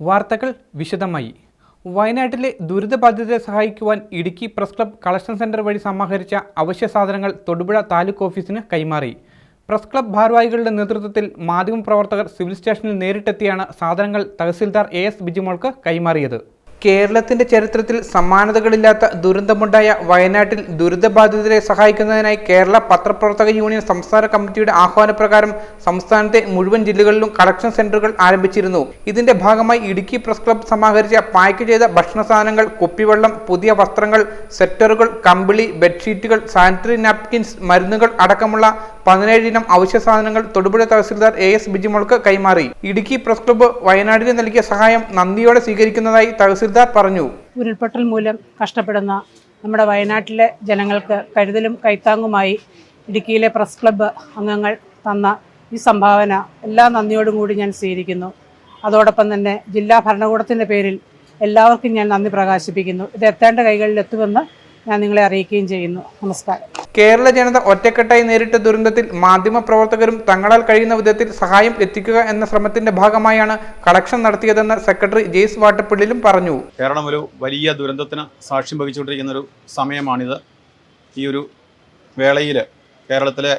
വാർത്തകൾ വിശദമായി. വയനാട്ടിലെ ദുരിതബാധിതരെ സഹായിക്കുവാൻ Idukki press club collection centre വഴി സമാഹരിച്ച അവശ്യ സാധനങ്ങൾ തൊടുപുഴ താലൂക്ക് ഓഫീസിന് കൈമാറി. പ്രസ് ക്ലബ് ഭാരവാഹികളുടെ നേതൃത്വത്തിൽ മാധ്യമപ്രവർത്തകർ സിവിൽ സ്റ്റേഷനിൽ നേരിട്ടെത്തിയാണ് സാധനങ്ങൾ തഹസിൽദാർ എ എസ് ബിജിമോൾക്ക് കൈമാറിയത്. കേരളത്തിന്റെ ചരിത്രത്തിൽ സമാനതകളില്ലാത്ത ദുരന്തമുണ്ടായ വയനാട്ടിൽ ദുരിതബാധിതരെ സഹായിക്കുന്നതിനായി കേരള പത്രപ്രവർത്തക യൂണിയൻ സംസ്ഥാന കമ്മിറ്റിയുടെ ആഹ്വാനപ്രകാരം സംസ്ഥാനത്തെ മുഴുവൻ ജില്ലകളിലും കളക്ഷൻ സെന്ററുകൾ ആരംഭിച്ചിരുന്നു. ഇതിന്റെ ഭാഗമായി ഇടുക്കി പ്രസ് ക്ലബ് സമാഹരിച്ച പായ്ക്ക് ചെയ്ത ഭക്ഷണ സാധനങ്ങൾ കുപ്പിവെള്ളം പുതിയ വസ്ത്രങ്ങൾ സെറ്ററുകൾ കമ്പിളി ബെഡ്ഷീറ്റുകൾ സാനിറ്ററി നാപ്കിൻസ് മരുന്നുകൾ അടക്കമുള്ള പതിനേഴ് ഇനം അവശ്യ സാധനങ്ങൾ തൊടുപുഴ തഹസിൽദാർ എ എസ് ബിജിമോൾക്ക് കൈമാറി. ഇടുക്കി പ്രസ് ക്ലബ്ബ് വയനാടിന് നൽകിയ സഹായം നന്ദിയോടെ സ്വീകരിക്കുന്നതായി തഹസിൽദാർ പറഞ്ഞു. ഉരുൾപൊട്ടൽ മൂലം കഷ്ടപ്പെടുന്ന നമ്മുടെ വയനാട്ടിലെ ജനങ്ങൾക്ക് കരുതലും കൈത്താങ്ങുമായി ഇടുക്കിയിലെ പ്രസ് ക്ലബ്ബ് അംഗങ്ങൾ തന്ന ഈ സംഭാവന എല്ലാ നന്ദിയോടും കൂടി ഞാൻ സ്വീകരിക്കുന്നു. അതോടൊപ്പം തന്നെ ജില്ലാ ഭരണകൂടത്തിന്റെ പേരിൽ എല്ലാവർക്കും ഞാൻ നന്ദി പ്രകാശിപ്പിക്കുന്നു. ഇത് എത്തേണ്ട കൈകളിൽ എത്തുമെന്ന് ഞാൻ നിങ്ങളെ അറിയിക്കുകയും ചെയ്യുന്നു. നമസ്കാരം. കേരള ജനത ഒറ്റക്കെട്ടായി നേരിട്ട ദുരന്തത്തിൽ മാധ്യമപ്രവർത്തകരും തങ്ങളാൽ കഴിയുന്ന വിധത്തിൽ സഹായം എത്തിക്കുക എന്ന ശ്രമത്തിന്റെ ഭാഗമായാണ് കളക്ഷൻ നടത്തിയതെന്ന് സെക്രട്ടറി ജെയ്സ് വാട്ടപ്പിള്ളിലും പറഞ്ഞു. കേരളം ഒരു വലിയ ദുരന്തത്തിന് സാക്ഷ്യം വഹിച്ചുകൊണ്ടിരിക്കുന്ന ഒരു സമയമാണിത്. ഈ ഒരു വേളയിൽ കേരളത്തിലെ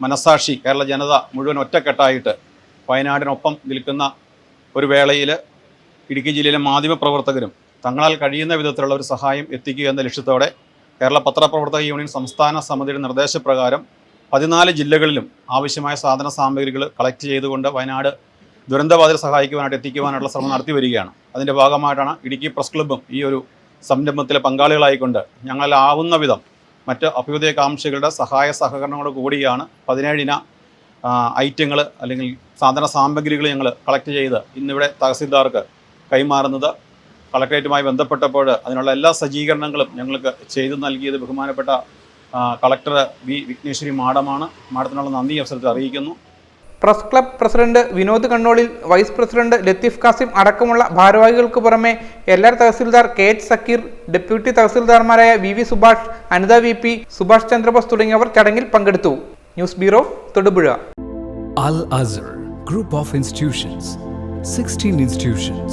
മനസാക്ഷി കേരള ജനത മുഴുവൻ ഒറ്റക്കെട്ടായിട്ട് വയനാടിനൊപ്പം നിൽക്കുന്ന ഒരു വേളയിൽ ഇടുക്കി ജില്ലയിലെ മാധ്യമപ്രവർത്തകരും തങ്ങളാൽ കഴിയുന്ന വിധത്തിലുള്ള ഒരു സഹായം എത്തിക്കുക എന്ന ലക്ഷ്യത്തോടെ കേരള പത്രപ്രവർത്തക യൂണിയൻ സംസ്ഥാന സമിതിയുടെ നിർദ്ദേശപ്രകാരം പതിനാല് ജില്ലകളിലും ആവശ്യമായ സാധന സാമഗ്രികൾ കളക്ട് ചെയ്തുകൊണ്ട് വയനാട് ദുരന്തബാധിതരെ സഹായിക്കുവാനായിട്ട് എത്തിക്കുവാനുള്ള ശ്രമം നടത്തി വരികയാണ്. അതിന്റെ ഭാഗമായിട്ടാണ് ഇടുക്കി പ്രസ് ക്ലബ്ബും ഈ ഒരു സംരംഭത്തിലെ പങ്കാളികളായിക്കൊണ്ട് ഞങ്ങളാവുന്ന വിധം മറ്റ് അഭ്യുദയകാംക്ഷികളുടെ സഹായ സഹകരണങ്ങളോട് കൂടിയാണ് പതിനേഴിന ഐറ്റങ്ങൾ അല്ലെങ്കിൽ സാധന സാമഗ്രികൾ ഞങ്ങൾ കളക്ട് ചെയ്ത് ഇന്നിവിടെ തഹസീൽദാർക്ക് കൈമാറുന്നത്. കളക്ടറേറ്റുമായി ബന്ധപ്പെട്ടപ്പോൾ അതിനുള്ള എല്ലാ സജ്ജീകരണങ്ങളും ഞങ്ങൾക്ക് ചെയ്തു നൽകിയത് ബഹുമാനപ്പെട്ട കളക്ടർ വി വിഘ്നേശ്വരി മാഡമാണ്. മാഡത്തിനുള്ള നന്ദി അവസരത്തിൽ അറിയിക്കുന്നു. Press club president Vinod Kannolil vice president Latheef Kasim അടക്കമുള്ള ഭാരവാഹികൾക്ക് പുറമെ എല്ലാ tahsildar K H Zakir deputy തഹസിൽദാർമാരായ V V Subhash Anitha V P Subhash Chandrabose തുടങ്ങിയവർ ചടങ്ങിൽ പങ്കെടുത്തു. News bureau Thodupuzha. Al Azhar Group of Institutions, 16 institutions,